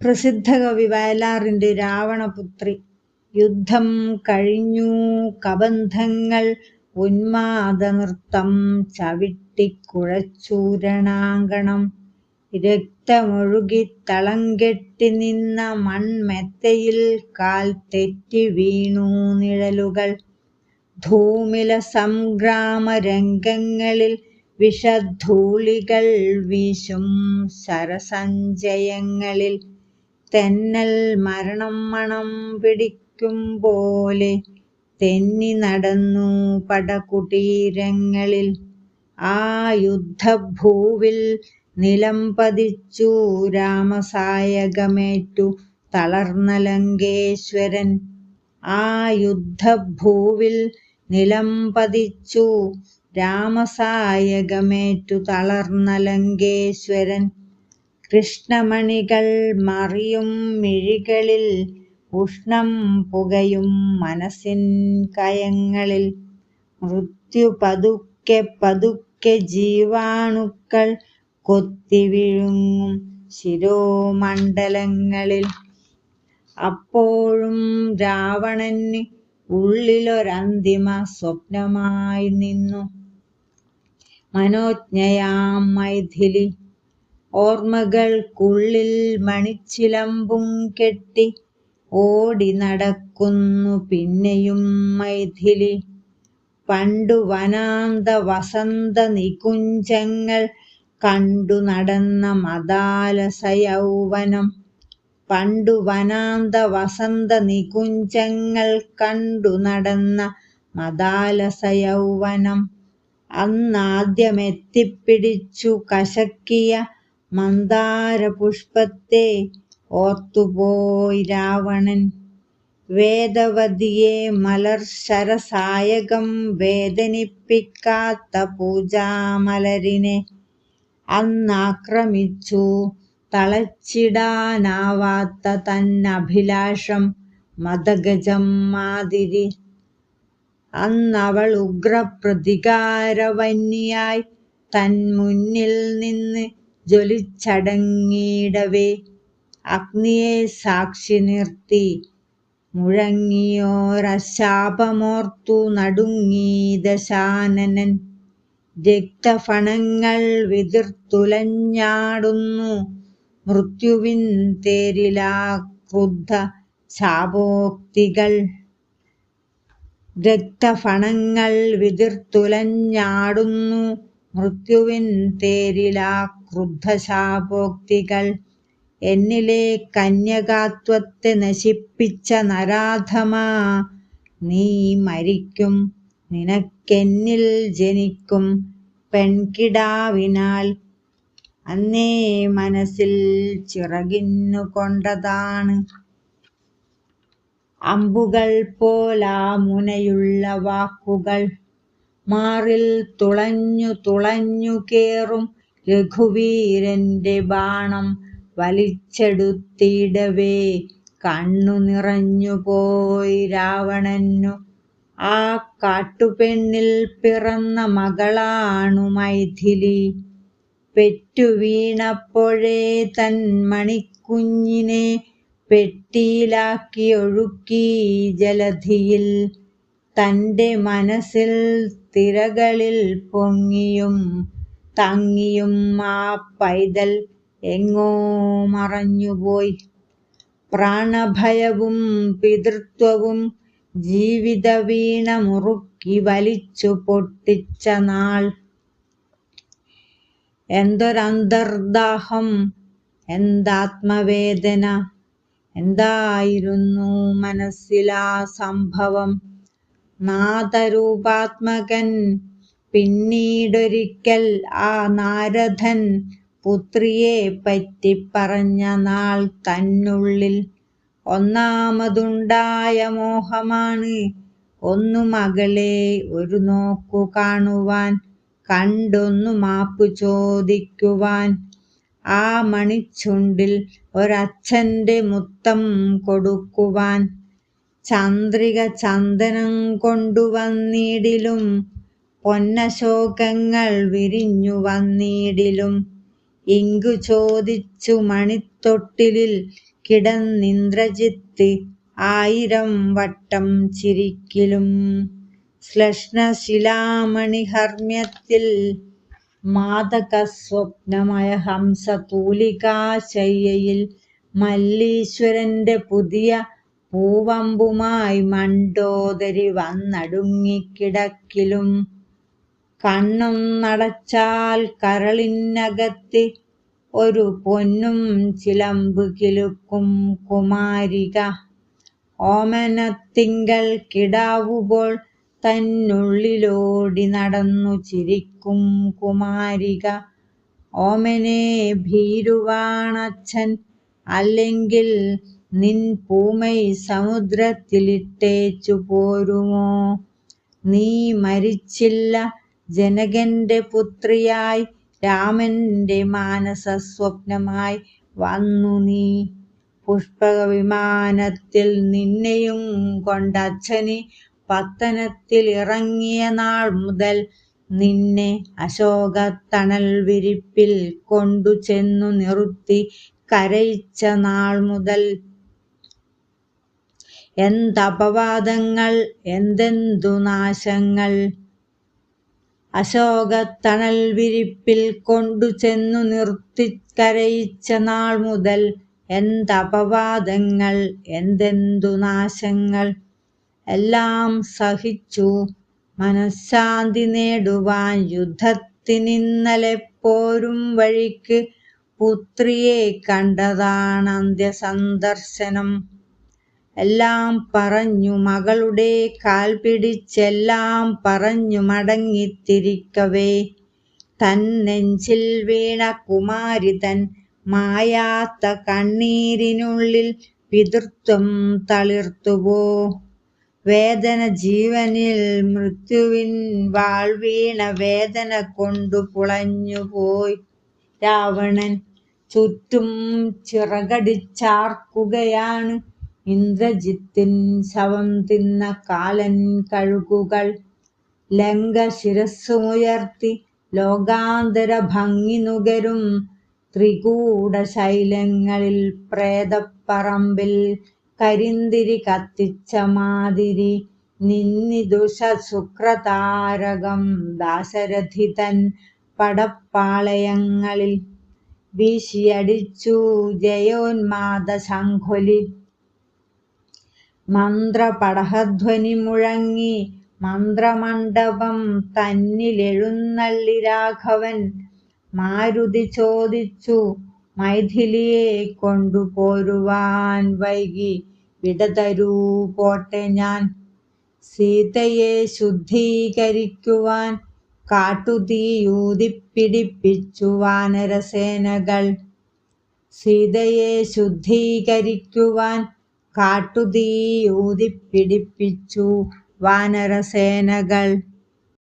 പ്രസിദ്ധ കവി വയലാറിന്റെ രാവണപുത്രി. യുദ്ധം കഴിഞ്ഞു കബന്ധങ്ങൾ ഉന്മാദനൃത്തം ചവിട്ടിക്കുഴച്ചൂരണാങ്കണം. രക്തമൊഴുകി തളങ്കെട്ടി കെട്ടി നിന്ന മൺമെത്തയിൽ കാൽ തെറ്റി വീണു നിഴലുകൾ. ധൂമില സംഗ്രാമ രംഗങ്ങളിൽ വിഷധൂളികൾ വീശും ശരസഞ്ചയങ്ങളിൽ തെന്നൽ മരണം മണം പിടിക്കും പോലെ തെന്നി നടന്നു പടകുടീരങ്ങളിൽ. ആ യുദ്ധഭൂവിൽ നിലം പതിച്ചു രാമസായകമേറ്റു തളർന്ന ലങ്കേശ്വരൻ. ആ യുദ്ധഭൂവിൽ നിലം പതിച്ചു രാമസായകമേറ്റു തളർന്ന ലങ്കേശ്വരൻ. കൃഷ്ണമണികൾ മറിയും മിഴികളിൽ ഉഷ്ണം പുകയും മനസ്സിൻ കയങ്ങളിൽ മൃത്യു പതുക്കെ പതുക്കെ ജീവാണുക്കൾ കൊത്തിവിഴുങ്ങും ശിരോമണ്ഡലങ്ങളിൽ. അപ്പോഴും രാവണന് ഉള്ളിലൊരന്തിമ സ്വപ്നമായി നിന്നു. മനോജ്ഞയാം മൈഥിലി ഓർമ്മകൾക്കുള്ളിൽ മണിച്ചിലമ്പും കെട്ടി ഓടി നടക്കുന്നു പിന്നെയും മൈഥിലി. പണ്ടു വനാന്ത വസന്ത നികുഞ്ചങ്ങൾ കണ്ടു നടന്ന മദാലസ യൗവനം പണ്ടു വനാന്ത വസന്ത നികുഞ്ചങ്ങൾ കണ്ടു നടന്ന മദാലസ യൗവനം അന്നാദ്യമെത്തിപ്പിടിച്ചു കശക്കിയ മന്ദാരപുഷ്പത്തെ ഓർത്തുപോയി രാവണൻ. വേദവതിയെ മലർ ശരസായകം വേദനിപ്പിക്കാത്ത പൂജാമലരിനെ അന്നാക്രമിച്ചു. തളച്ചിടാനാവാത്ത തന്നഭിലാഷം മദഗജം മാതിരി. അന്നവൾ ഉഗ്രപ്രതികാരവന്യായി തൻ മുന്നിൽ നിന്ന് ജ്വലിച്ചടങ്ങിയിടവേ അഗ്നിയെ സാക്ഷി നിർത്തി. മുഴങ്ങിയോരശാപമോർത്തു നടുങ്ങി ദശാനനൻ. രക്തഫണങ്ങൾ വിതിർത്തുലഞ്ഞാടുന്നു. മൃത്യുവിൻ തേരിലാ ക്രുദ്ധ ശാപോക്തികൾ. രക്തഫണങ്ങൾ വിതിർത്തുലഞ്ഞാടുന്നു. മൃത്യുവിൻ തേരിലാ ക്രുദ്ധശാപോക്തികൾ. എന്നിലെ കന്യകാത്വത്തെ നശിപ്പിച്ച നരാധമാ നീ മരിക്കും. നിനക്കെന്നിൽ ജനിക്കും പെൺകിടാവിനാൽ. അന്നേ മനസ്സിൽ ചിറകിന്നു കൊണ്ടതാണ് അമ്പുകൾ പോലാ മുനയുള്ള വാക്കുകൾ. മാറിൽ തുളഞ്ഞു തുളഞ്ഞു കേറും രഘുവീരന്റെ ബാണം വലിച്ചെടുത്തിടവേ. കണ്ണു നിറഞ്ഞുപോയി രാവണനു. ആ കാട്ടുപെണ്ണിൽ പിറന്ന മകളാണു മൈഥിലി. പെറ്റു വീണപ്പോഴേ തൻ മണിക്കുഞ്ഞിനെ പെട്ടിയിലാക്കി ഒഴുക്കി ജലധിയിൽ. തന്റെ മനസ്സിൽ തിരകളിൽ പൊങ്ങിയും തങ്ങിയും ആ പൈതൽ എങ്ങോ മറഞ്ഞുപോയി. പ്രാണഭയവും പിതൃത്വവും ജീവിത വീണ മുറുക്കി വലിച്ചു പൊട്ടിച്ച നാൾ. എന്തൊരന്തർദാഹം എന്താത്മവേദന എന്തായിരുന്നു മനസ്സിലാ സംഭവം. നാദരൂപാത്മകൻ പിന്നീടൊരിക്കൽ ആ നാരദൻ പുത്രിയെ പറ്റി പറഞ്ഞ നാൾ തന്നുള്ളിൽ ഒന്നാമതുണ്ടായ മോഹമാണ്. ഒന്നു മകളെ ഒരു നോക്കു കാണുവാൻ കണ്ടൊന്നു മാപ്പു ചോദിക്കുവാൻ. ആ മണിച്ചുണ്ടിൽ ഒരച്ഛന്റെ മുത്തം കൊടുക്കുവാൻ. ചന്ദ്രിക ചന്ദനം കൊണ്ടുവന്നിടിലും പൊന്നശോകങ്ങൾ വിരിഞ്ഞു വന്നീടിലും ഇങ്കു ചോദിച്ചു മണി മണിത്തൊട്ടിലിൽ കിടന്നിന്ദ്രജിത്ത് ആയിരം വട്ടം ചിരിക്കിലും. ശ്ലഷ്ണശിലാമണിഹർമ്മ്യത്തിൽ മാതകസ്വപ്നമയ ഹംസതൂലികാശയ്യയിൽ മല്ലീശ്വരന്റെ പുതിയ പൂവമ്പുമായി മണ്ടോദരി വന്നടുങ്ങിക്കിടക്കിലും. കണ്ണും നടച്ചാൽ കരളിനകത്ത് ഒരു പൊന്നും ചിലമ്പ് കിലുക്കും കുമാരിക. ഓമനത്തിങ്കൽ കിടാവുപോൾ തന്നുള്ളിലോടി നടന്നു ചിരിക്കും കുമാരിക. ഓമനെ ഭീരുവാണച്ഛൻ അല്ലെങ്കിൽ നിൻ പൂമൈ സമുദ്രത്തിലിട്ടേച്ചു പോരുമോ? നീ മരിച്ചില്ല ജനകന്റെ പുത്രിയായി രാമന്റെ മാനസ സ്വപ്നമായി വന്നു നീ. പുഷ്പവിമാനത്തിൽ നിന്നെയും കൊണ്ടച്ഛന് പത്തനത്തിൽ ഇറങ്ങിയ നാൾ മുതൽ നിന്നെ അശോകത്തണൽ വിരിപ്പിൽ കൊണ്ടു ചെന്നു നിർത്തി കരയിച്ച നാൾ മുതൽ. എന്തപവാദങ്ങൾ എന്തെന്തു നാശങ്ങൾ. അശോകത്തണൽ വിരിപ്പിൽ കൊണ്ടു ചെന്നു നിർത്തി കരയിച്ച നാൾ മുതൽ എന്തപവാദങ്ങൾ എന്തെന്തു നാശങ്ങൾ എല്ലാം സഹിച്ചു മനഃശാന്തി നേടുവാൻ യുദ്ധത്തിനിന്നലെ പോരും വഴിക്ക് പുത്രിയെ കണ്ടതാണ് അന്ത്യസന്ദർശനം. എല്ലാം പറഞ്ഞു മകളുടെ കാൽ പിടിച്ചെല്ലാം പറഞ്ഞു മടങ്ങിത്തിരിക്കവേ. തൻ നെഞ്ചിൽ വീണ കുമാരി തൻ മായാത്ത കണ്ണീരിനുള്ളിൽ പിതൃത്വം തളിർത്തുപോ വേദന ജീവനിൽ മൃത്യുവിൻ വാൾ വീണ വേദന കൊണ്ടു പുളഞ്ഞുപോയി രാവണൻ ചുറ്റും ചിറകടിച്ചാർക്കുകയാണ്. ഇന്ദ്രജിത്തിൻ ശവം തിന്ന കാലൻ കഴുകുകൾ ലങ്ക ശിരസ്സുമുയർത്തി ലോകാന്തര ഭംഗി നുകരും ത്രികൂട ശൈലങ്ങളിൽ പ്രേതപ്പറമ്പിൽ കരിന്തിരി കത്തിച്ച മാതിരി നിന്നിദുഷ ശുക്രതാരകം ദാശരഥിതൻ പടപ്പാളയങ്ങളിൽ വീശിയടിച്ചു ജയോന്മാദ ശംഖൊലി മന്ത്രപടഹധ്വനി മുഴങ്ങി മന്ത്രമണ്ഡപം തന്നിലെഴുന്നള്ളി രാഘവൻ മാരുതി ചോദിച്ചു മൈഥിലിയെ കൊണ്ടുപോരുവാൻ വൈകി വിടതരൂ പോട്ടെ ഞാൻ. സീതയെ ശുദ്ധീകരിക്കുവാൻ കാട്ടുതീയൂതിപ്പിടിപ്പിച്ചു വാനരസേനകൾ. സീതയെ ശുദ്ധീകരിക്കുവാൻ കാട്ടുതീയൂതിപ്പിടിപ്പിച്ചു വാനരസേനകൾ